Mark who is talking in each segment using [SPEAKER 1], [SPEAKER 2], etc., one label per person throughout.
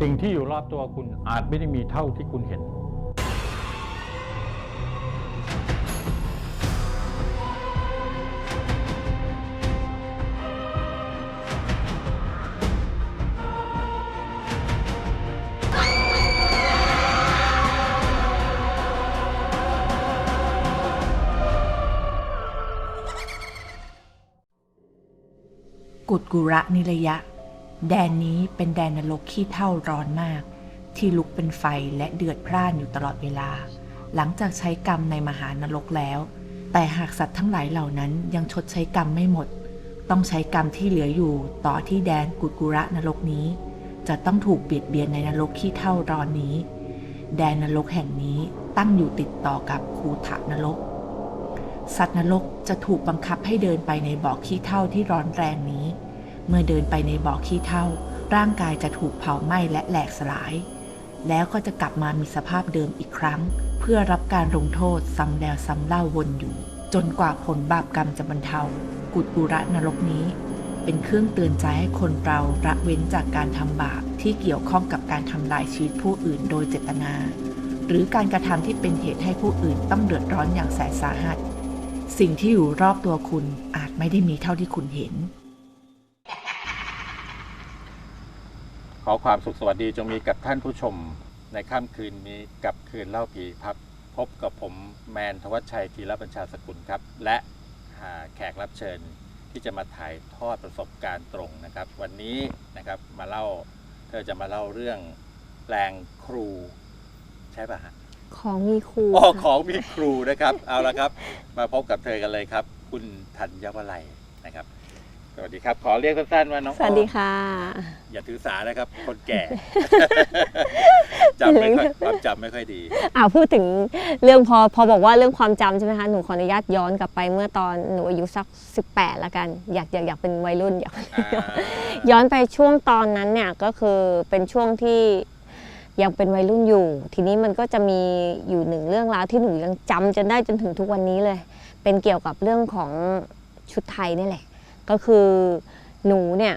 [SPEAKER 1] สิ่งที่อยู่รอบตัวคุณอาจไม่ได้มีเท่าที่คุณเห็น
[SPEAKER 2] กุดกุระนิระยะ แดนนี้เป็นแดนนรกขี้เท่าร้อนมาก ที่ลุกเป็นไฟและเดือดพร่านอยู่ตลอดเวลา หลังจากใช้กรรมในมหานรกแล้ว แต่หากสัตว์ทั้งหลายเหล่านั้นยังชดใช้กรรมไม่หมด ต้องใช้กรรมที่เหลืออยู่ต่อที่แดนกุกุระนรกนี้ จะต้องถูกเบียดเบียนในนรกขี้เท่าร้อนนี้ แดนนรกแห่งนี้ตั้งอยู่ติดต่อกับคูถานรก สัตว์นรกจะถูกบังคับให้เดินไปในบ่อขี้เท่าที่ร้อนแรงนี้ เมื่อเดินไปในบ่อขี้เท่า ร่างกายจะถูกเผาไหม้และแหลกสลาย แล้วก็จะกลับมามีสภาพเดิมอีกครั้ง เพื่อรับการลงโทษซ้ำแล้วซ้ำเล่าวนอยู่ จนกว่าผลบาปกรรมจะบรรเทา กุดกุระนรกนี้ เป็นเครื่องเตือนใจให้คนเราละเว้นจากการทำบาปที่เกี่ยวข้องกับการทำลายชีวิตผู้อื่นโดยเจตนา หรือการกระทำที่เป็นเหตุให้ผู้อื่นต้องเดือดร้อนอย่างแสนสาหัส สิ่งที่อยู่รอบตัวคุณอาจไม่ได้มีเท่าที่คุณเห็น
[SPEAKER 1] ข อความสุขสวัสดีจงมีกับท่านผู้ชมในค่ำคืนนี้กับคืนเล่าผีพักพบกับผมแมนทวัชชัยธีรบัญชาสกุลครับ และหาแขกรับเชิญที่จะมาถ่ายทอดประสบการณ์ตรงนะครับ วันนี้นะครับมาเล่าเธอจะมาเล่าเรื่องแปลงครู ใช่ป่ะฮะ
[SPEAKER 3] ของมีครู
[SPEAKER 1] อ๋อ
[SPEAKER 3] ค่ะ
[SPEAKER 1] ของมีครูนะครับ เอาละครับ มาพบกับเธอกันเลยครับ คุณธัญวลัยนะครับส วัสดีครับ ขอเรียกสั้นๆว่าน้อง
[SPEAKER 3] สวัสดีค่ะ
[SPEAKER 1] อย่าถือสานะครับ คนแก่จำไม่ค่อยความจำไม่ค่อยดี
[SPEAKER 3] อ่าพูดถึงเรื่องพอพอบอกว่าเรื่องความจำใช่ไหมคะหนูขออนุญาตย้อนกลับไปเมื่อตอนหนูอายุสัก 18ละกัน อยากอยากอยากเป็นวัยรุ่นอยาก
[SPEAKER 1] อ่า
[SPEAKER 3] ย้อนไปช่วงตอนนั้นเนี่ยก็คือเป็นช่วงที่ยังเป็นวัยรุ่นอยู่ ทีนี้มันก็จะมีอยู่หนึ่งเรื่องราวที่หนูยังจำจนได้จนถึงทุกวันนี้เลย เป็นเกี่ยวกับเรื่องของชุดไทยนี่แหละ ก็คือหนูเนี่ย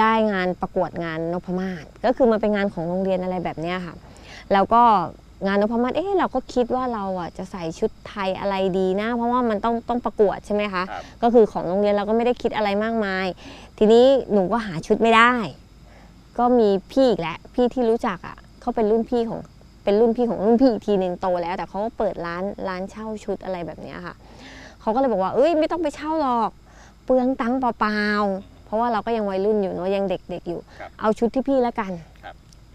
[SPEAKER 3] ได้งานประกวดงานนพมาศก็คือมันเป็นงานของโรงเรียนอะไรแบบเนี้ยค่ะ แล้วก็งานนพมาศเอ๊ะเราก็คิดว่าเราอะจะใส่ชุดไทยอะไรดีนะ เพราะว่ามันต้องต้องประกวดใช่ไหมคะ
[SPEAKER 1] ครับ
[SPEAKER 3] ก็คือของโรงเรียนเราก็ไม่ได้คิดอะไรมากมาย ทีนี้หนูก็หาชุดไม่ได้ ก็มีพี่อีกแหละพี่ที่รู้จักอะเขาเป็นรุ่นพี่ของเป็นรุ่นพี่ของรุ่นพี่อีกทีหนึ่งโตแล้ว แต่เขาก็เปิดร้านร้านเช่าชุดอะไรแบบเนี้ยค่ะเขาก็เลยบอกว่าเอ้ยไม่ต้องไปเช่าหรอก เปลืองตังค์เปล่าๆเพราะว่าเราก็ยังวัยรุ่นอยู่เนาะยังเด็กๆอยู่
[SPEAKER 1] ครับ
[SPEAKER 3] เอาชุดที่พี่แล้วกัน
[SPEAKER 1] ครับ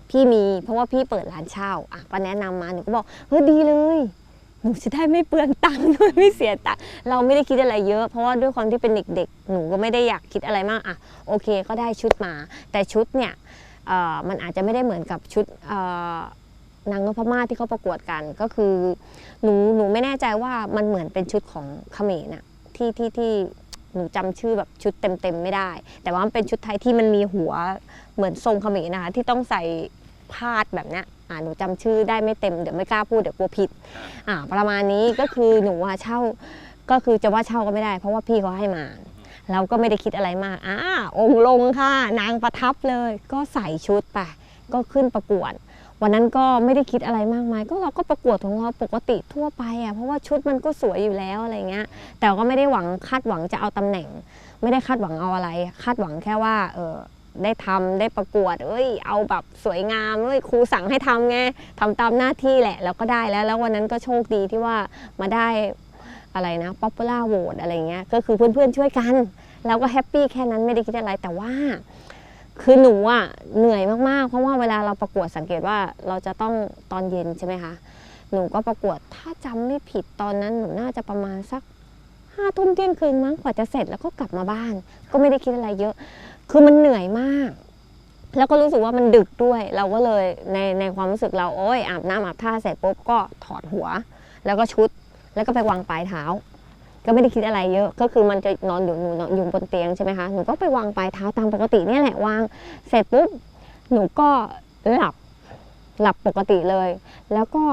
[SPEAKER 3] พี่มีเพราะว่าพี่เปิดร้านเช่าอะก็แนะนำมาหนูก็บอกเฮ้ยดีเลยหนูจะได้ไม่เปลืองตังค์ ด้วยไม่เสียตังค์เราไม่ได้คิดอะไรเยอะ เพราะว่าด้วยความที่เป็นเด็กๆ หนูก็ไม่ได้อยากคิดอะไรมากอะโอเคก็ได้ชุดมา แต่ชุดเนี่ยเอ่อมันอาจจะไม่ได้เหมือนกับชุดเอ่อนางนพมาศที่เขาประกวดกันก็คือ หนูหนูไม่แน่ใจว่ามันเหมือนเป็นชุดของเขมรน่ะที่ที่ที่ หนูจำชื่อแบบชุดเต็มๆไม่ได้ แต่ว่ามันเป็นชุดไทยที่มันมีหัวเหมือนทรงเขมรนะคะที่ต้องใส่พาดแบบเนี้ยอ่าหนูจำชื่อได้ไม่เต็มเดี๋ยวไม่กล้าพูดเดี๋ยวกลัวผิดอ่าประมาณนี้ก็คือหนูว่าเช่าก็คือจะว่าเช่าก็ไม่ได้ เพราะว่าพี่เขาให้มาเราก็ไม่ได้คิดอะไรมากอ่าองค์ลงค่ะ นางประทับเลย ก็ใส่ชุดไปก็ขึ้นประกวด วันนั้นก็ไม่ได้คิดอะไรมากมาย ก็เราก็ประกวดของเราปกติทั่วไปอะเพราะว่าชุดมันก็สวยอยู่แล้วอะไรเงี้ย แต่ก็ไม่ได้หวังคาดหวังจะเอาตำแหน่ง ไม่ได้คาดหวังเอาอะไร คาดหวังแค่ว่าเออได้ทำได้ประกวด เอ้ย เอาแบบสวยงามเอ้ยครูสั่งให้ทำไงทำตามหน้าที่แหละแล้วก็ได้แล้ว แล้ววันนั้นก็โชคดีที่ว่ามาได้อะไรนะ popular vote อะไรเงี้ยก็คือเพื่อนๆช่วยกัน แล้วก็แฮปปี้แค่นั้นไม่ได้คิดอะไรแต่ว่า คือหนูอะเหนื่อยมากๆ เพราะว่าเวลาเราประกวดสังเกตว่าเราจะต้องตอนเย็นใช่ไหมคะ หนูก็ประกวดถ้าจำไม่ผิดตอนนั้นหนูน่าจะประมาณสักห้าทุ่มเที่ยงคืนมั้งกว่าจะเสร็จแล้วก็กลับมาบ้าน ก็ไม่ได้คิดอะไรเยอะ คือมันเหนื่อยมาก แล้วก็รู้สึกว่ามันดึกด้วย เราก็เลยในในความรู้สึกเราโอ้ยอาบน้ำอาบท่าเสร็จปุ๊บก็ถอดหัว แล้วก็ชุดแล้วก็ไปวางปลายเท้า ก็ไม่ได้คิดอะไรเยอะ ก็คือมันจะนอนอยู่หนูนอนอยู่บนเตียงใช่ไหมคะ หนูก็ไปวางปลายเท้าตามปกติเนี่ยแหละวาง เสร็จปุ๊บ หนูก็หลับ หลับปกติเลย แล้วก็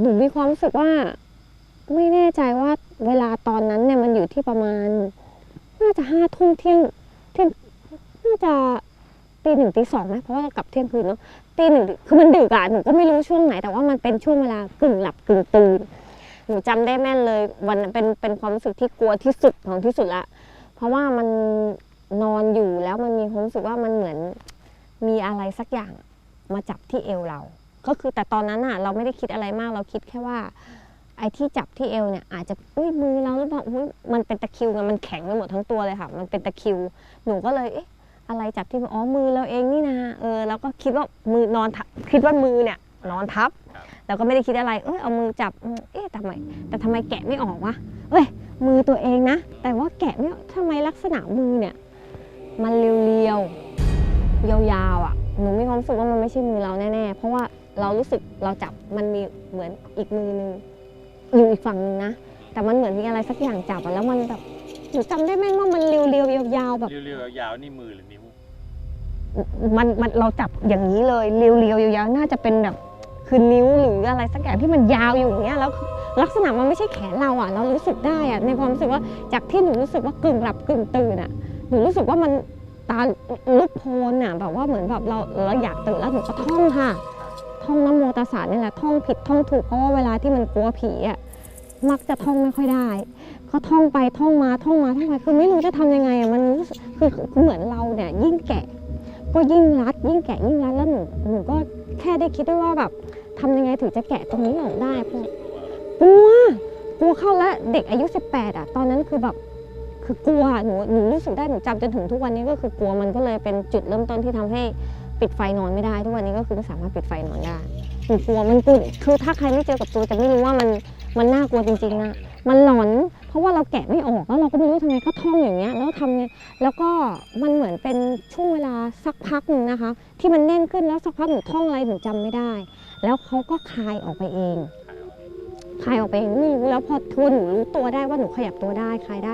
[SPEAKER 3] หนูมีความรู้สึกว่า ไม่แน่ใจว่าเวลาตอนนั้นเนี่ยมันอยู่ที่ประมาณ น่าจะห้าทุ่มเที่ยงเที่ยงน่าจะตีหนึ่งตีสองไหมเพราะว่าเรากลับเที่ยงคืนเนาะตีหนึ่งคือมันดึกอะหนูก็ไม่รู้ช่วงไหน แต่ว่ามันเป็นช่วงเวลากึ่งหลับกึ่งตื่น นูจำได้แม่นเลยวันนั้นเป็นเป็นความรู้สึกที่กลัวที่สุดของที่สุดละเพราะว่ามันนอนอยู่แล้วมันมีความรู้สึกว่ามันเหมือนมีอะไรสักอย่างมาจับที่เอวเรา ก็คือแต่ตอนนั้นอะเราไม่ได้คิดอะไรมากเราคิดแค่ว่า ไอ้ที่จับที่เอวเนี่ยอาจจะอุ้ยมือเราหรือเปล่าอุ๊ยมันเป็นตะคิวไงมันแข็งไปหมดทั้งตัวเลยค่ะ มันเป็นตะคิว หนูก็เลยเอ๊ะอะไรจับที่อ๋อมือเราเองนี่นะเออแล้วก็คิดว่ามือนอนทับคิดว่ามือเนี่ยนอนทับ
[SPEAKER 1] ครับ
[SPEAKER 3] แล้วก็ไม่ได้คิดอะไร เอ้ยเอามือจับอืมเอ๊ะทำไม แต่ทำไมแกะไม่ออกวะ เอ้ย มือตัวเองนะ แต่ว่าแกะไม่ออกทำไมลักษณะมือเนี่ย มันเรียวๆ ยาวๆอะ หนูมีความรู้สึกว่ามันไม่ใช่มือเราแน่ๆ เพราะว่าเรารู้สึกเราจับมันมีเหมือนอีกมือนึงอยู่อีกฝั่งนึงนะ แต่มันเหมือนมีอะไรสักอย่างจับอะแล้วมันแบบหนูจำได้แม่นว่ามันเรียวๆยาวๆแบบ
[SPEAKER 1] เรียวๆยาวๆนี่มือหรือนิ้ว
[SPEAKER 3] มันมันเราจับอย่างนี้เลยเรียวๆยาวๆน่าจะเป็นแบบ คือนิ้วหรืออะไรสักอย่างที่มันยาวอยู่อย่างเงี้ยแล้วลักษณะมันไม่ใช่แขนเราอะ เรารู้สึกได้อะในความรู้สึกว่าจากที่หนูรู้สึกว่ากึ่งหลับกึ่งตื่นอะหนูรู้สึกว่ามันตาลุกโพนอะแบบว่าเหมือนแบบเราเราอยากตื่นแล้วหนูก็ท่องค่ะ ท่องน้ำโมตสสะนี่แหละท่องผิดท่องถูกเพราะว่าเวลาที่มันกลัวผีอะมักจะท่องไม่ค่อยได้ก็ท่องไปท่องมาท่องมาท่องไปคือไม่รู้จะทำยังไงอะมันคือคือเหมือนเราเนี่ยยิ่งแกะ ก็ยิ่งรัดยิ่งแกะยิ่งรัดแล้วหนูหนูก็แค่ได้คิดได้ว่าแบบทำยังไงถึงจะแกะตรงนี้ออกได้เพราะกลัวกลัวเข้าแล้วเด็กอายุ 18อะตอนนั้นคือแบบคือกลัวหนูหนูรู้สึกได้หนูจำจนถึงทุกวันนี้ก็คือกลัวมันก็เลยเป็นจุดเริ่มต้นที่ทำให้ปิดไฟนอนไม่ได้ ทุกวันนี้ก็คือไม่สามารถปิดไฟนอนได้หนูกลัวมันกลัวคือถ้าใครไม่เจอกับตัวจะไม่รู้ว่ามันมันน่ากลัวจริงๆนะมันหลอน เพราะว่าเราแกะไม่ออกแล้วเราก็ไม่รู้ทำไงก็ท่องอย่างเงี้ยแล้วทำไงแล้วก็มันเหมือนเป็นช่วงเวลาสักพักหนึ่งนะคะ ที่มันแน่นขึ้นแล้วสักพักหนูท่องอะไรหนูจำไม่ได้ แล้วเขาก็คลายออกไปเองคลายออกไปเองไม่รู้แล้วพอทวนหนูรู้ตัวได้ว่าหนูขยับตัวได้คลายได้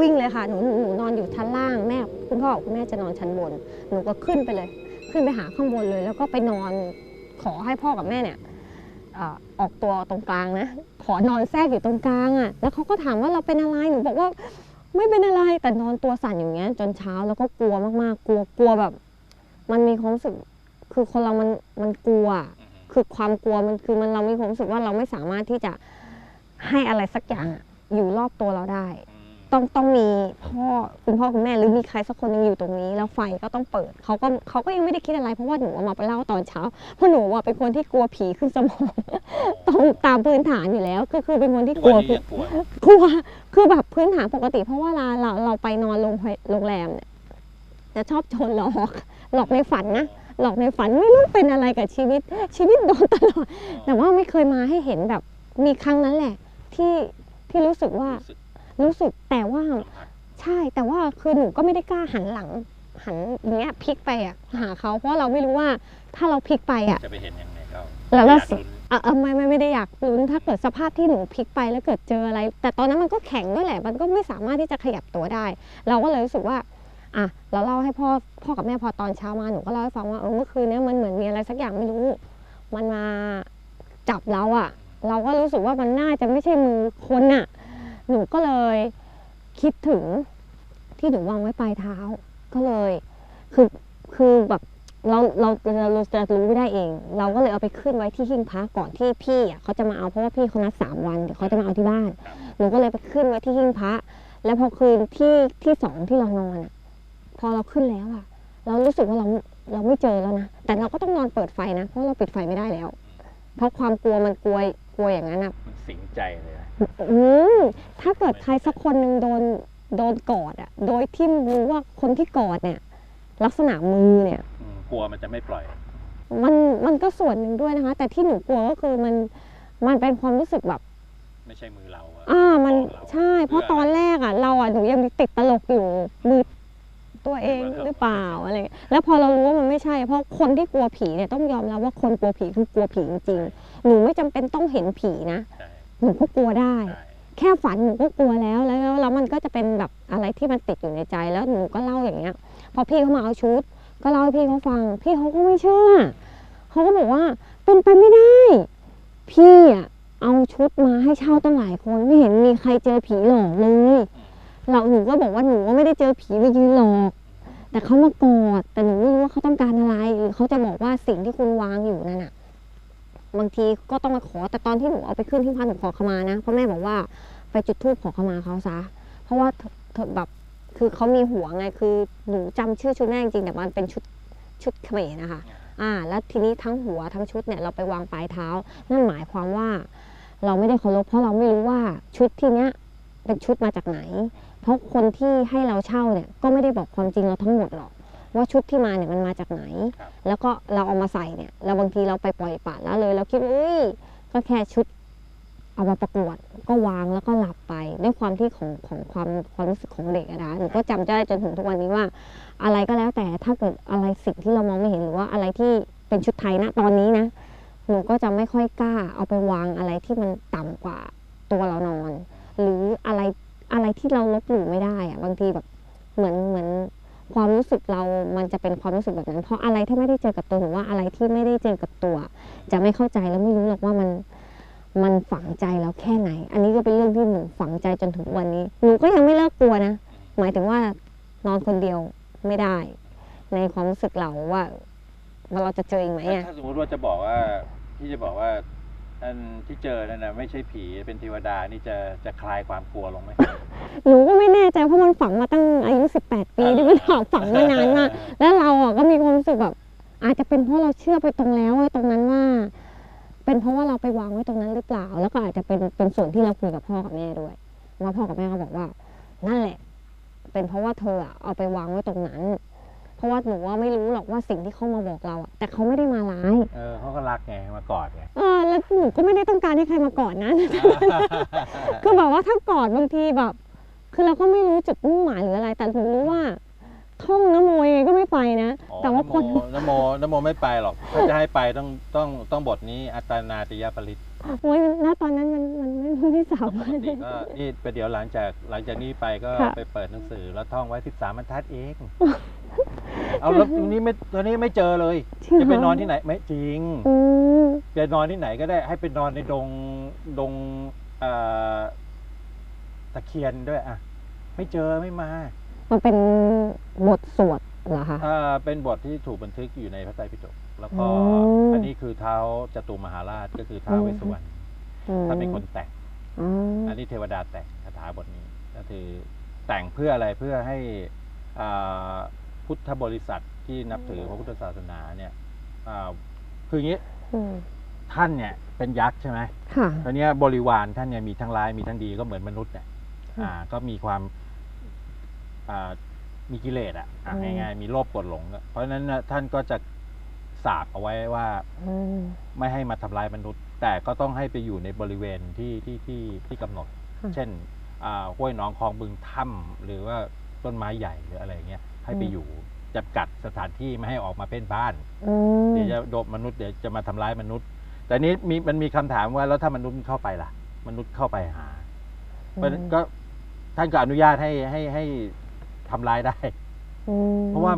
[SPEAKER 3] วิ่งเลยค่ะหนูหนูนอนอยู่ชั้นล่างแม่คุณพ่อคุณแม่จะนอนชั้นบน หนูก็ขึ้นไปเลย ขึ้นไปหาข้างบนเลย แล้วก็ไปนอนขอให้พ่อกับแม่เนี่ย อ่อออกตัวตรงกลางนะ ขอนอนแทรกอยู่ตรงกลางอะ แล้วเขาก็ถามว่าเราเป็นอะไรหนูบอกว่าไม่เป็นอะไรแต่นอนตัวสั่นอย่างเงี้ย จนเช้าแล้วก็กลัวมากๆ กลัวกลัวแบบ มันมีความรู้สึกคือคนเรามันมันกลัวอะคือความกลัวมันคือมันเรามีความรู้สึกว่าเราไม่สามารถที่จะให้อะไรสักอย่างอะอยู่รอบตัวเราได้ ต้องต้องมีพ่อคุณพ่อคุณแม่หรือมีใครสักคนหนึงอยู่ตรงนี้ แล้วไฟก็ต้องเปิดเขาก็เขาก็ยังไม่ได้คิดอะไรเพราะว่าหนูเอามาเล่าตอนเช้าเพราะหนูอะเป็นคนที่กลัวผีขึ้นสมอง ตรงตามพื้นฐานอยู่แล้วก็คือเป็นคนที่
[SPEAKER 1] ทุก
[SPEAKER 3] กลั
[SPEAKER 1] วั
[SPEAKER 3] วน
[SPEAKER 1] นี้ยังกลัว
[SPEAKER 3] กลัวคือแบบพื้นฐานปกติ เพราะว่าเราเราเราไปนอนโรงพยโรงแรมเนี่ยจะชอบโจรหลอก หลอกในฝันนะ หลอกในฝันไม่รู้เป็นอะไรกับชีวิต ชีวิตโดนตลอด แต่ว่าไม่เคยมาให้เห็นแบบมีครั้งนั้นแหละ ที่ที่รู้สึกว่า
[SPEAKER 1] รู้สึก
[SPEAKER 3] รู้สึกแต่ว่า
[SPEAKER 1] สัมผัส
[SPEAKER 3] ใช่แต่ว่าคือหนูก็ไม่ได้กล้าหันหลังหันอย่างเงี้ยพลิกไปอะหาเขาเพราะเราไม่รู้ว่าถ้าเราพลิกไปอะ
[SPEAKER 1] จะไปเห็นยังไงก็
[SPEAKER 3] แล้วเรา
[SPEAKER 1] อยากลุ้น
[SPEAKER 3] เออเออไม่ไม่ไม่ได้อยากลุ้นถ้าเกิดสภาพที่หนูพลิกไปแล้วเกิดเจออะไร แต่ตอนนั้นมันก็แข็งด้วยแหละ มันก็ไม่สามารถที่จะขยับตัวได้ เราก็เลยรู้สึกว่าอะเราเล่าให้พ่อพ่อกับแม่พอตอนเช้ามาหนูก็เล่าให้ฟังว่าเออเมื่อคืนเนี้ยมันเหมือนมีอะไรสักอย่างไม่รู้ มันมาจับเราอะเราก็รู้สึกว่ามันน่าจะไม่ใช่มือคนอะ หนูก็เลยคิดถึงที่หนูวางไว้ปลายเท้า ก็เลยคือคือแบบเราเราเราเราจะรู้ไม่ได้เอง เราก็เลยเอาไปขึ้นไว้ที่หิ้งพระก่อนที่พี่อะเขาจะมาเอาเพราะว่าพี่เขานัดสามวันเดี๋ยวเขาจะมาเอาที่บ้านหนูก็เลยไปขึ้นไว้ที่หิ้งพระแล้วพอคืนที่ที่สองที่เรานอนอะพอเราขึ้นแล้วอะ เรารู้สึกว่าเราเราไม่เจอแล้วนะแต่เราก็ต้องนอนเปิดไฟนะเพราะเราปิดไฟไม่ได้แล้ว เพราะความกลัวมันกลัวกลัวอย่างนั้นอะ
[SPEAKER 1] มันสิงใจเลย
[SPEAKER 3] อืมถ้าเกิดใครสักคนหนึ่งโดนโดนกอดอะ โดยที่รู้ว่าคนที่กอดเนี่ย ลักษณะมือเนี่ย
[SPEAKER 1] อืมกลัวมันจะไม่ปล่อย
[SPEAKER 3] มันมันก็ส่วนหนึ่งด้วยนะคะ แต่ที่หนูกลัวก็คือมันมันเป็นความรู้สึกแบบ
[SPEAKER 1] ไม่ใช่มือเราอะ
[SPEAKER 3] อ่ามัน
[SPEAKER 1] ของเรา
[SPEAKER 3] ใช่ เพราะตอนแรกอะ เราอะหนูยังมีติดตลกอยู่มือตัวเองหรือเปล่าอะไรเงี้ยแล้วพอเรารู้ว่ามันไม่ใช่ เพราะคนที่กลัวผีเนี่ยต้องยอมรับว่าคนกลัวผีคือกลัวผีจริงๆหนูไม่จำเป็นต้องเห็นผีนะ
[SPEAKER 1] ใช่
[SPEAKER 3] หนูก็กลัวได้
[SPEAKER 1] ใช่
[SPEAKER 3] แค่ฝันหนูก็กลัวแล้วแล้วแล้วมันก็จะเป็นแบบอะไรที่มันติดอยู่ในใจแล้วหนูก็เล่าอย่างเงี้ย พอพี่เขามาเอาชุด ก็เล่าให้พี่เขาฟัง พี่เขาก็ไม่เชื่อเขาก็บอกว่าเป็นไปไม่ได้ พี่อะเอาชุดมาให้เช่าตั้งหลายคนไม่เห็นมีใครเจอผีหลอกเลย เราหนูก็บอกว่าหนูก็ไม่ได้เจอผีมายืนหลอกแต่เขามากอดแต่หนูไม่รู้ว่าเขาต้องการอะไรหรือเขาจะบอกว่าสิ่งที่คุณวางอยู่นั่นน่ะ บางทีก็ต้องมาขอแต่ตอนที่หนูเอาไปขึ้นที่พันหนูขอขมานะเพราะแม่บอกว่าไปจุดธูปขอขมาเขาซะ เพราะว่าเธอเธอแบบคือเขามีหัวไงคือหนูจำชื่อชุดแม่จริงๆแต่มันเป็นชุดชุดเขมรนะคะอ่า แล้วทีนี้ทั้งหัวทั้งชุดเนี่ยเราไปวางปลายเท้า นั่นหมายความว่า เราไม่ได้เคารพเพราะเราไม่รู้ว่าชุดที่เนี้ยเป็นชุดมาจากไหน เพราะคนที่ให้เราเช่าเนี่ยก็ไม่ได้บอกความจริงเราทั้งหมดหรอก ว่าชุดที่มาเนี่ยมันมาจากไหน
[SPEAKER 1] ครับ
[SPEAKER 3] แล้วก็เราเอามาใส่เนี่ยแล้วบางทีเราไปปล่อยปละละเลย เราคิดว่าอุ้ยก็แค่ชุดเอามาประกวดก็วางแล้วก็หลับไปด้วยความที่ของของความความรู้สึกของเด็กอะนะหนูก็จำได้จนถึงทุกวันนี้ว่า อะไรก็แล้วแต่ถ้าเกิดอะไรสิ่งที่เรามองไม่เห็นหรือว่าอะไรที่เป็นชุดไทยนะตอนนี้นะหนูก็จะไม่ค่อยกล้าเอาไปวางอะไรที่มันต่ำกว่าตัวเรานอน หรืออะไรอะไรที่เราลบหลู่ไม่ได้อะบางทีแบบเหมือนเหมือน ความรู้สึกเรามันจะเป็นความรู้สึกแบบนั้น เพราะอะไรที่ไม่ได้เจอกับตัวหนูว่าอะไรที่ไม่ได้เจอกับตัว จะไม่เข้าใจแล้วไม่รู้หรอกว่ามันมันฝังใจแล้วแค่ไหน อันนี้ก็เป็นเรื่องที่หนูฝังใจจนถึงวันนี้ หนูก็ยังไม่เลิกกลัวนะ หมายถึงว่านอนคนเดียวไม่ได้ ในความรู้สึกเราว่าว่าเราจะเจออีกไหมอะ
[SPEAKER 1] ถ้าสมมติว่าจะบอกว่าพี่จะบอกว่า อันที่เจอนั่นนะไม่ใช่ผีเป็นเทวดานี่จะจะคลายความกลัวลงไหม
[SPEAKER 3] หนูก็ไม่แน่ใจเพราะมันฝังมาตั้งอายุ 18 ปีที่มันฝังมานานมากแล้วเราอะก็มีความรู้สึกแบบอาจจะเป็นเพราะเราเชื่อไปตรงแล้วว่าตรงนั้นว่า เป็นเพราะว่าเราไปวางไว้ตรงนั้นหรือเปล่า แล้วก็อาจจะเป็นเป็นส่วนที่เราคุยกับพ่อกับแม่ด้วยว่าพ่อกับแม่ก็บอกว่า นั่นแหละ เป็นเพราะว่าเธออะเอาไปวางไว้ตรงนั้น เพราะว่าหนูว่าไม่รู้หรอกว่าสิ่งที่เขามาบอกเราอะแต่เขาไม่ได้มาร้าย
[SPEAKER 1] เออเขาก็รักไงมากอดไง
[SPEAKER 3] เออแล้วหนูก็ไม่ได้ต้องการให้ใครมากอดนะ คือแบบว่าถ้ากอดบางทีแบบ คือเราก็ไม่รู้จุดมุ่งหมายหรืออะไร แต่หนูรู้ว่า ท่องนะโมยังไงก็ไม่ไปนะ
[SPEAKER 1] อ๋อ
[SPEAKER 3] แต่ว่าคน
[SPEAKER 1] นโมนโมไม่ไปหรอก ถ้าจะให้ไปต้องต้องต้องบทนี้อัตตานาติยปริต
[SPEAKER 3] โอ้ยณตอนนั้นมันมันไม่ไม่สา
[SPEAKER 1] ป
[SPEAKER 3] มากรถ
[SPEAKER 1] ติก็นี่ไปเดี๋ยวหลังจากหลังจากนี้ไปก็
[SPEAKER 3] ค่ะ
[SPEAKER 1] ไปเปิดหนังสือแล้วท่องไว้ 13บรรทัดเอง เอาแล้วตรงนี้ไม่ตัวนี้ไม่เจอเลย
[SPEAKER 3] จริงเหร
[SPEAKER 1] จะไปนอนที่ไหนไม่จริง
[SPEAKER 3] อืม
[SPEAKER 1] ไปนอนที่ไหนก็ได้ให้ไปนอนในดงดงเอ่อตะเคียนด้วยอะไม่เจอไม่มา
[SPEAKER 3] มันเป็นบทสวดเหรอคะ
[SPEAKER 1] อ่าเป็นบทที่ถูกบันทึกอยู่ในพระไตรปิฎกแล้วก็
[SPEAKER 3] อืม
[SPEAKER 1] อันนี้คือเท้าจตุมหาราชก็คือท้าวเวสสุวรรณ
[SPEAKER 3] อืม
[SPEAKER 1] ถ้านเป็นคนแต่ง
[SPEAKER 3] อ๋อ
[SPEAKER 1] อันนี้เทวดาแต่งคาถาบทนี้ก็คือแต่งเพื่ออะไรเพื่อให้อ่า พุทธบริษัทที่นับถือพระพุทธศาสนาเนี่ยอ่าคืออย่างนี้
[SPEAKER 3] อืม
[SPEAKER 1] ท่านเนี่ยเป็นยักษ์ใช่ไหม
[SPEAKER 3] ค่ะ
[SPEAKER 1] ตอนนี้ยบริวารท่านเนี่ยมีทั้งร้ายมีทั้งดีก็เหมือนมนุษย์เนี่ย
[SPEAKER 3] อืม
[SPEAKER 1] อ่าก็มีความอ่ามีกิเลสอะอะ
[SPEAKER 3] อืม
[SPEAKER 1] ง่ายๆมีโลภกดหลงอะเพราะฉะนั้นน่ะท่านก็จะสาบเอาไว้ว่า
[SPEAKER 3] อืม
[SPEAKER 1] ไม่ให้มาทำร้ายมนุษย์ แต่ก็ต้องให้ไปอยู่ในบริเวณที่ที่ที่ที่กำหนด
[SPEAKER 3] ค่ะ
[SPEAKER 1] เช่นอ่าห้วยหนองคลองบึงถ้ำหรือว่าต้นไม้ใหญ่หรืออะไรเงี้ย ให้ไป
[SPEAKER 3] อืม
[SPEAKER 1] อยู่จำกัดสถานที่ไม่ให้ออกมาเป็นบ้าน
[SPEAKER 3] อืม
[SPEAKER 1] เดี๋ยวจะโดนมนุษย์เดี๋ยวจะมาทำร้ายมนุษย์ แต่นี้มีมันมีคำถามว่าแล้วถ้ามนุษย์เข้าไปล่ะ มนุษย์เข้าไปหาเพราะฉะนั้นก็ท่านก็อนุญาตให้ให้ให้ทำร้ายได้
[SPEAKER 3] อืม
[SPEAKER 1] เพราะว่า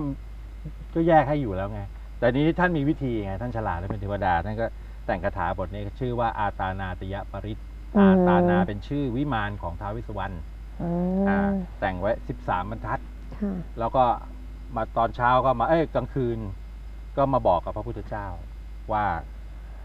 [SPEAKER 1] ก็แยกให้อยู่แล้วไง แต่นี้ท่านมีวิธีไงท่านฉลาดและเป็นเทวดาท่านก็แต่งคาถาบทนี้ชื่อว่าอาตานาติยปริตอาตานาเป็นชื่อวิมานของท้าววิสวรรณ
[SPEAKER 3] อืม
[SPEAKER 1] อ่าแต่งไว้13บรรทัด
[SPEAKER 3] ค่ะ
[SPEAKER 1] แล้วก็มาตอนเช้าก็มาเอ้ยกลางคืน ก็มาบอกกับพระพุทธเจ้า ว่า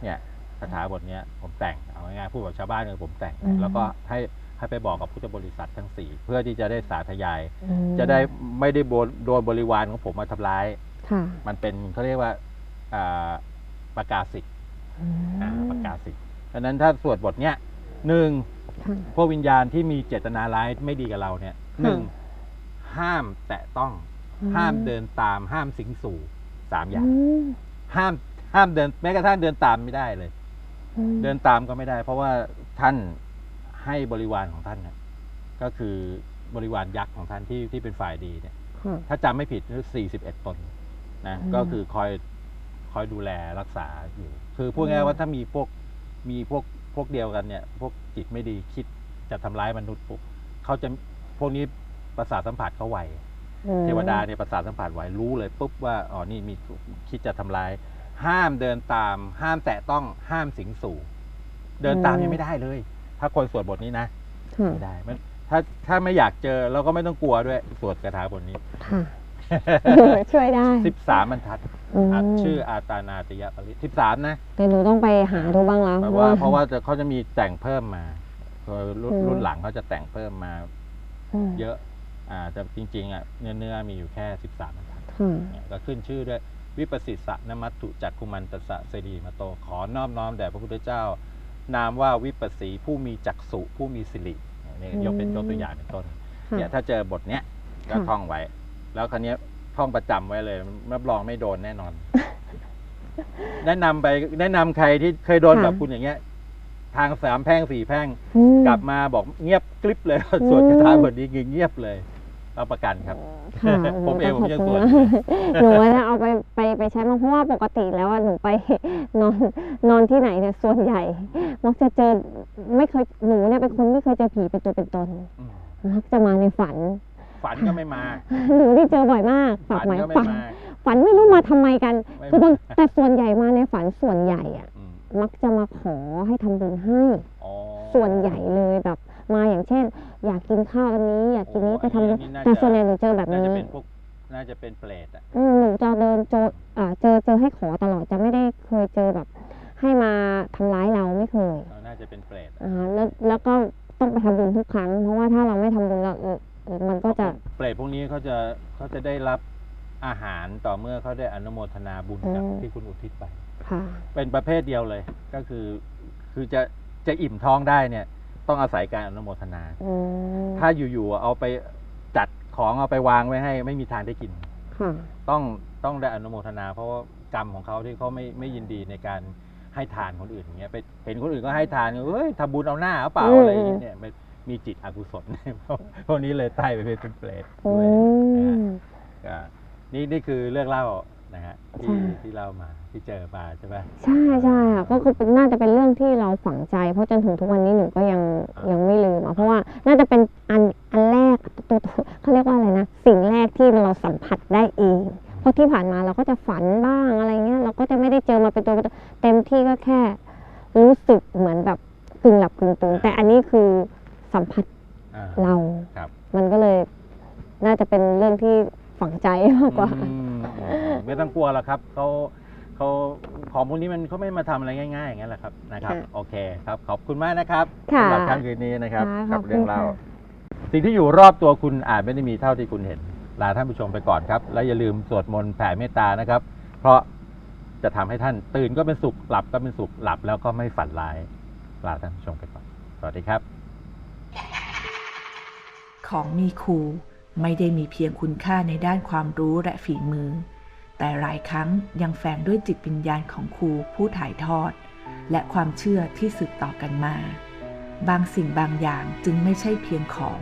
[SPEAKER 1] เนี่ยคาถาบทเนี้ย ผมแต่งเอาง่ายๆพูดแบบชาวบ้านคือผมแต่ง
[SPEAKER 3] อืม
[SPEAKER 1] แล้วก็ให้ให้ไปบอกกับพุทธบริษัททั้งสี่เพื่อที่จะได้สาธยาย
[SPEAKER 3] อืม
[SPEAKER 1] จะได้ไม่ได้โดนโดนบริวารของผมมาทำร้าย
[SPEAKER 3] ค่ะ
[SPEAKER 1] มันเป็นเขาเรียกว่าอ่าประกาศสิทธิ์
[SPEAKER 3] อืม
[SPEAKER 1] อ่าประกาศสิทธิ์ดังนั้นถ้าสวดบทเนี้ยหนึ่ง
[SPEAKER 3] ค่ะ
[SPEAKER 1] พวกวิญญาณที่มีเจตนาร้ายไม่ดีกับเราเนี่ยหนึ่ง ห้ามแตะต้อง ห้ามเดินตามห้ามสิงสู่สามอย่าง
[SPEAKER 3] อืม
[SPEAKER 1] ห้ามห้ามเดินแม้กระทั่งเดินตามไม่ได้เลย
[SPEAKER 3] อืม
[SPEAKER 1] เดินตามก็ไม่ได้ เพราะว่าท่านให้บริวารของท่านเนี่ยก็คือบริวารยักษ์ของท่านที่ที่เป็นฝ่ายดีเนี่ย
[SPEAKER 3] ค่ะ
[SPEAKER 1] ถ้าจำไม่ผิดคือ41ตนนะ
[SPEAKER 3] อืม
[SPEAKER 1] ก็คือคอยคอยดูแลรักษาอยู่ คือพูดง่ายๆว่าถ้ามีพวกมีพวกพวกเดียวกันเนี่ย พวกจิตไม่ดีคิดจะทำร้ายมนุษย์ปุ๊บเขาจะพวกนี้ ประสาทสัมผัสเขาไว
[SPEAKER 3] อืม
[SPEAKER 1] เทวดาเนี่ยประสาทสัมผัสไวรู้เลยปุ๊บว่าอ๋อนี่มีคิดจะทำร้าย ห้ามเดินตาม ห้ามแตะต้องห้ามสิงสู่ เดินตามยังไม่ได้เลย ถ้าคนสวดบทนี้นะ
[SPEAKER 3] ค่ะ
[SPEAKER 1] ไม่ได้มันถ้าถ้าไม่อยากเจอเราก็ไม่ต้องกลัวด้วย สวดคาถาบทนี้
[SPEAKER 3] ค่ะช่วยได้
[SPEAKER 1] 13บรรทัด
[SPEAKER 3] ม
[SPEAKER 1] อะชื่ออาตานาติยปริ13นะ
[SPEAKER 3] แต่หนูต้องไปหาดูบ้างแล้ว
[SPEAKER 1] เพราะว่าเพราะว่าจะเขาจะมีแต่งเพิ่มมาโดยรุ่น
[SPEAKER 3] อืม
[SPEAKER 1] รุ่นหลังเขาจะแต่งเพิ่มมา
[SPEAKER 3] ม
[SPEAKER 1] เยอะ อ่าแต่จริงๆอะเนื้อเนื้อมีอยู่แค่ 13บรรทัด
[SPEAKER 3] ค่ะ
[SPEAKER 1] เนี่ยก็ขึ้นชื่อด้วยวิปัสสิสะนมัตถุจักคุมันตสะเสดีมาโตขอนอบน้อมแด่พระพุทธเจ้า นามว่าวิปัสสีผู้มีจักษุผู้มีสิริเนี่ยยกเป็นยกตัวอย่างเป็นต้น
[SPEAKER 3] ค่ะ
[SPEAKER 1] เนี่ยถ้าเจอบทเนี้ยก็
[SPEAKER 3] ค่ะ
[SPEAKER 1] ท่องไว้ แล้วคราวเนี้ยท่องประจำไว้เลยรับรองไม่โดนแน่นอน แนะนำไปแนะนำใครที่เคยโดนแบบคุณอย่างเงี้ย ทางสามแพร่งสี่แพร่ง
[SPEAKER 3] อืม
[SPEAKER 1] กลับมาบอกเงียบกริบเลย
[SPEAKER 3] อืม
[SPEAKER 1] สวดคาถาบทนี้คือเงียบเลย รับประกันครับ
[SPEAKER 3] ค่ะ
[SPEAKER 1] ผมเองผมยังสวด
[SPEAKER 3] หนูว่าจะเอาไปไปไปใช้มางเพราะว่าปกติแล้วอะหนูไป นอนนอนที่ไหนเนี่ยส่วนใหญ่ มักจะเจอไม่เคยหนูเนี่ยเป็นคนไม่เคยเจอผีเป็นตัวเป็นตน
[SPEAKER 1] อืม
[SPEAKER 3] มักจะมาในฝัน
[SPEAKER 1] ฝันก็ไม่มา
[SPEAKER 3] หนูที่เจอบ่อยมากฝั
[SPEAKER 1] ฝัน
[SPEAKER 3] หมาย
[SPEAKER 1] ก็ไม่
[SPEAKER 3] ฝัน
[SPEAKER 1] มา
[SPEAKER 3] ฝันไม่รู้มาทำไมกัน
[SPEAKER 1] ไม่
[SPEAKER 3] คือบาง
[SPEAKER 1] มา
[SPEAKER 3] แต่ส่วนใหญ่มาในฝันส่วนใหญ่อะ
[SPEAKER 1] อืม
[SPEAKER 3] มักจะมาขอให้ทำบุญให้
[SPEAKER 1] อ๋อ
[SPEAKER 3] ส่วนใหญ่เลยแบบ มาอย่างเช่น อยากกินข้าววันนี้ อยากกินนี้
[SPEAKER 1] โอ้
[SPEAKER 3] ไปทำบุญ
[SPEAKER 1] อันนี้น่า
[SPEAKER 3] แต่
[SPEAKER 1] จะ
[SPEAKER 3] ส่วนใหญ่หนูเจอแบบ
[SPEAKER 1] น่า
[SPEAKER 3] นี้
[SPEAKER 1] จะเป็นพวกน่าจะเป็นเปรตอะ
[SPEAKER 3] อืมหนูจะเดินเจออ่าเจอเจอให้ขอตลอดจะไม่ได้เคยเจอแบบ ให้มาทำร้ายเราไม่เคย
[SPEAKER 1] น่าจะเป็นเปรตอะ
[SPEAKER 3] อ่าแล้วแล้วก็ต้องไปทำบุญทุกครั้ง เพราะว่าถ้าเราไม่ทำบุญเราเออเออมันก็จะ
[SPEAKER 1] เปรตพวกนี้เขาจะเขาจะได้รับอาหารต่อเมื่อเขาได้อนุโมทนาบุญกับ
[SPEAKER 3] อืม
[SPEAKER 1] ที่คุณอุทิศไป
[SPEAKER 3] ค่ะ
[SPEAKER 1] เป็นประเภทเดียวเลย ก็คือ คือจะจะอิ่มท้องได้เนี่ย ต้องอาศัยการอนุโมทนา
[SPEAKER 3] อืม
[SPEAKER 1] ถ้าอยู่ๆเอาไปจัดของเอาไปวางไว้ให้ ไม่มีทางได้กิน
[SPEAKER 3] ค่ะ
[SPEAKER 1] ต้องต้องได้อนุโมทนา เพราะว่ากรรมของเขาที่เขาไม่ไม่ยินดีในการให้ทานคนอื่นอย่างเงี้ยไปเห็นคนอื่นก็ให้ทานเฮ้ยทำบุญเอาหน้าเอาเปล่า
[SPEAKER 3] อืม
[SPEAKER 1] อะไรอย่างเงี้ยเนี่ยมันมีจิตอกุศล พวกนี้เลยใต้ไปเป็นเปรต
[SPEAKER 3] อื
[SPEAKER 1] ด้วยนะฮะ
[SPEAKER 3] ม
[SPEAKER 1] ก็นี่นี่คือเรื่องเล่า นะฮะที่
[SPEAKER 3] ใช่
[SPEAKER 1] ที่เล่ามาที่เจอมาใช่ไหม
[SPEAKER 3] ใช่ใช่ค่ะก็คือเป็นน่าจะเป็นเรื่องที่เราฝังใจ เพราะจนถึงทุกวันนี้หนูก็ยัง
[SPEAKER 1] อ่ายั
[SPEAKER 3] ยังไม่ลืมอะเพราะว่าน่าจะเป็นอันอันแรกตัวตัวเขาเรียกว่าอะไรนะสิ่งแรกที่เราสัมผัสได้เองเพราะที่ผ่านมาเราก็จะฝันบ้างอะไรเงี้ยเราก็จะไม่ได้เจอมาเป็นตัวเป็นตนเต็มที่ก็แค่ รู้สึกเหมือนแบบกึ่งหลับกึ่งตื่นแต่อันนี้คือสัมผัส
[SPEAKER 1] อ่า
[SPEAKER 3] เรา
[SPEAKER 1] ครับ
[SPEAKER 3] มันก็เลยน่าจะเป็นเรื่องที่ฝังใจมากกว่า
[SPEAKER 1] อืม ไม่ต้องกลัวหรอกครับเขาเขาของพวกนี้มันเขาไม่มาทำอะไรง่ายๆอย่างนั้นแหละครับนะครับ
[SPEAKER 3] ค่ะ
[SPEAKER 1] โอเคครับขอบคุณมากนะครับ
[SPEAKER 3] ค่ะ
[SPEAKER 1] สำหรับค่ำคืนนี้นะครับ
[SPEAKER 3] ค่ะ
[SPEAKER 1] กั
[SPEAKER 3] ขอบคุณ
[SPEAKER 1] เรื่องเล่า
[SPEAKER 3] ค่ะ
[SPEAKER 1] สิ่งที่อยู่รอบตัวคุณอาจไม่ได้มีเท่าที่คุณเห็น ลาท่านผู้ชมไปก่อนครับ และอย่าลืมสวดมนต์แผ่เมตตานะครับ เพราะจะทำให้ท่านตื่นก็เป็นสุขหลับก็เป็นสุขหลับแล้วก็ไม่ฝันร้ายลาท่านผู้ชมไปก่อนสวัสดีครับ
[SPEAKER 2] ของมีครู ไม่ได้มีเพียงคุณค่าในด้านความรู้และฝีมือ แต่หลายครั้งยังแฝงด้วยจิตวิญญาณของครูผู้ถ่ายทอด และความเชื่อที่สืบต่อกันมา บางสิ่งบางอย่างจึงไม่ใช่เพียงของ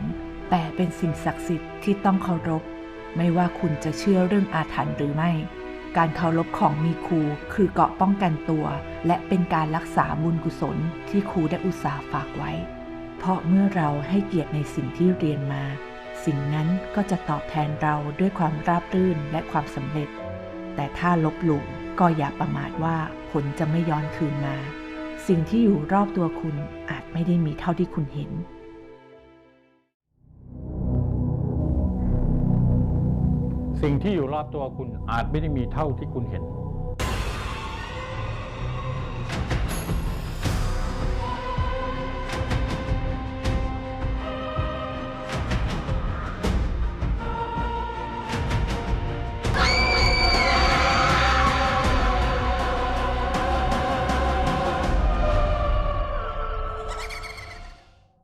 [SPEAKER 2] แต่เป็นสิ่งศักดิ์สิทธิ์ที่ต้องเคารพ ไม่ว่าคุณจะเชื่อเรื่องอาถรรพ์หรือไม่ การเคารพของมีครูคือเกาะป้องกันตัว และเป็นการรักษาบุญกุศลที่ครูได้อุตส่าห์ฝากไว้ เพราะเมื่อเราให้เกียรติในสิ่งที่เรียนมา สิ่งนั้นก็จะตอบแทนเราด้วยความราบรื่นและความสำเร็จ แต่ถ้าลบหลู่ก็อย่าประมาทว่าผลจะไม่ย้อนคืนมา สิ่งที่อยู่รอบตัวคุณอาจไม่ได้มีเท่าที่คุณเห็น
[SPEAKER 1] สิ่งที่อยู่รอบตัวคุณอาจไม่ได้มีเท่าที่คุณเห็น